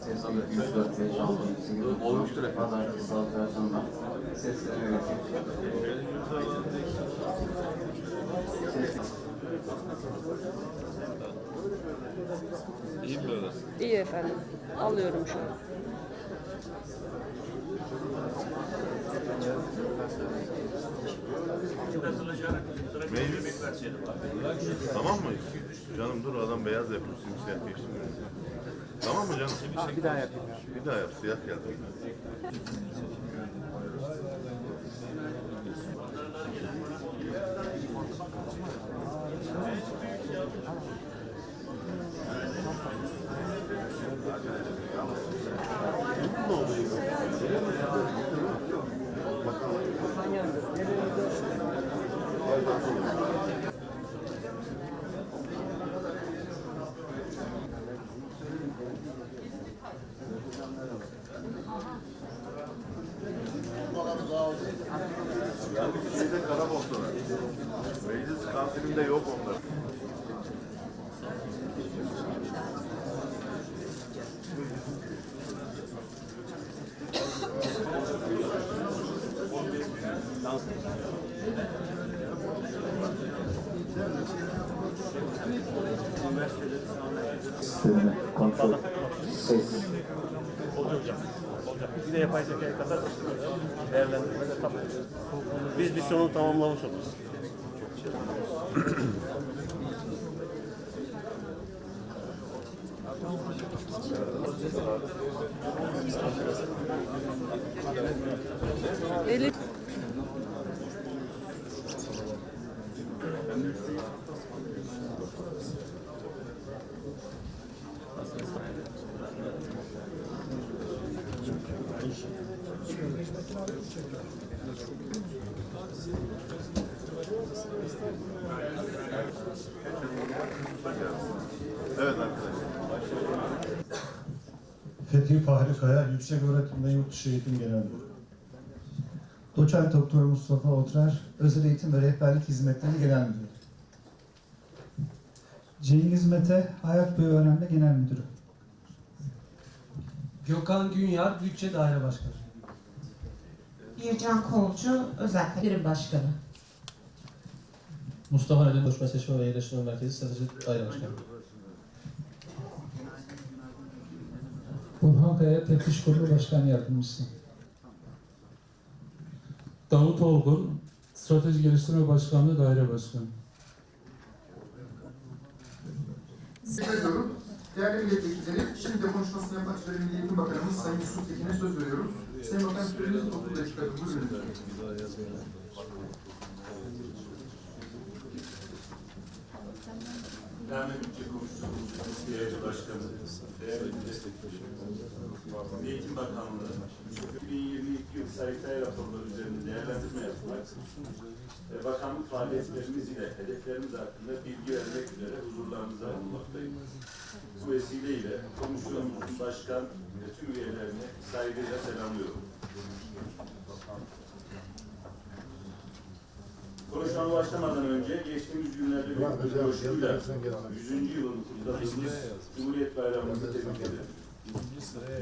Ses alıyor 3, 4, 5, 6, 7, 8, Olmuştur efendim. İyi mi böyle? İyi efendim. Alıyorum şu an. Meclis. Tamam mı? Canım dur adam beyaz yapıyor simsiyah geçmiyor. Tamam mı canım? bir daha yapayım. Bir daha yap siyah geldi. Şeyde Karabolta'da. Meclis kantininde yok onlar. Sistemi, kontrol, ses. Bir de yapay zekaya kadar değerlendirmede tabii. Biz misyonu tamamlamış oluruz. Elif Evet arkadaşlar. Fethi Fahri Kaya, Yüksek Öğretim ve Yurtdışı Eğitim Genel Müdürü. Doçent Doktor Mustafa Otrer, Özel Eğitim ve Rehberlik Hizmetleri Genel Müdürü. Cengiz Mete, Hayat Boyu Öğrenme Genel Müdürü. Gökhan Günyar, Bütçe Daire Başkanı. Bircan Kolcu, Özel Birim Başkanı. Mustafa Nedim Koşma Seçme ve Yerleştirme Merkezi Strateji Daire Başkanı. Burhan Kaya, Teftiş Kurulu Başkan Yardımcısı. Davut Olgun, Strateji Geliştirme Başkanlığı Daire Başkanı. Teşekkür. Değerli milletvekilleri, şimdi konuşmasını yapmak üzere Milli Eğitim Bakanımız Sayın Yusuf Tekin'e söz veriyoruz. Sayın Bakan süreniz 30 dakikadır. Buyurun. Değerli Bütçe Komisyonu, değerli Başkanı, değerli Milli Eğitim Bakanlığı, 2022 yıl sayısal raporları üzerinde değerlendirme yapmak, ve bakanlık faaliyetlerimiz ile hedeflerimiz hakkında bilgi vermek üzere huzurlarınıza bulunmaktayım. Bu vesileyle komisyonumuzun başkan ve tüm üyelerini saygıyla selamlıyorum. Konuşmama başlamadan önce geçtiğimiz günlerde bir coşkuyla 100. yılını kutladığımız Cumhuriyet Bayramımızı tebrik ederim.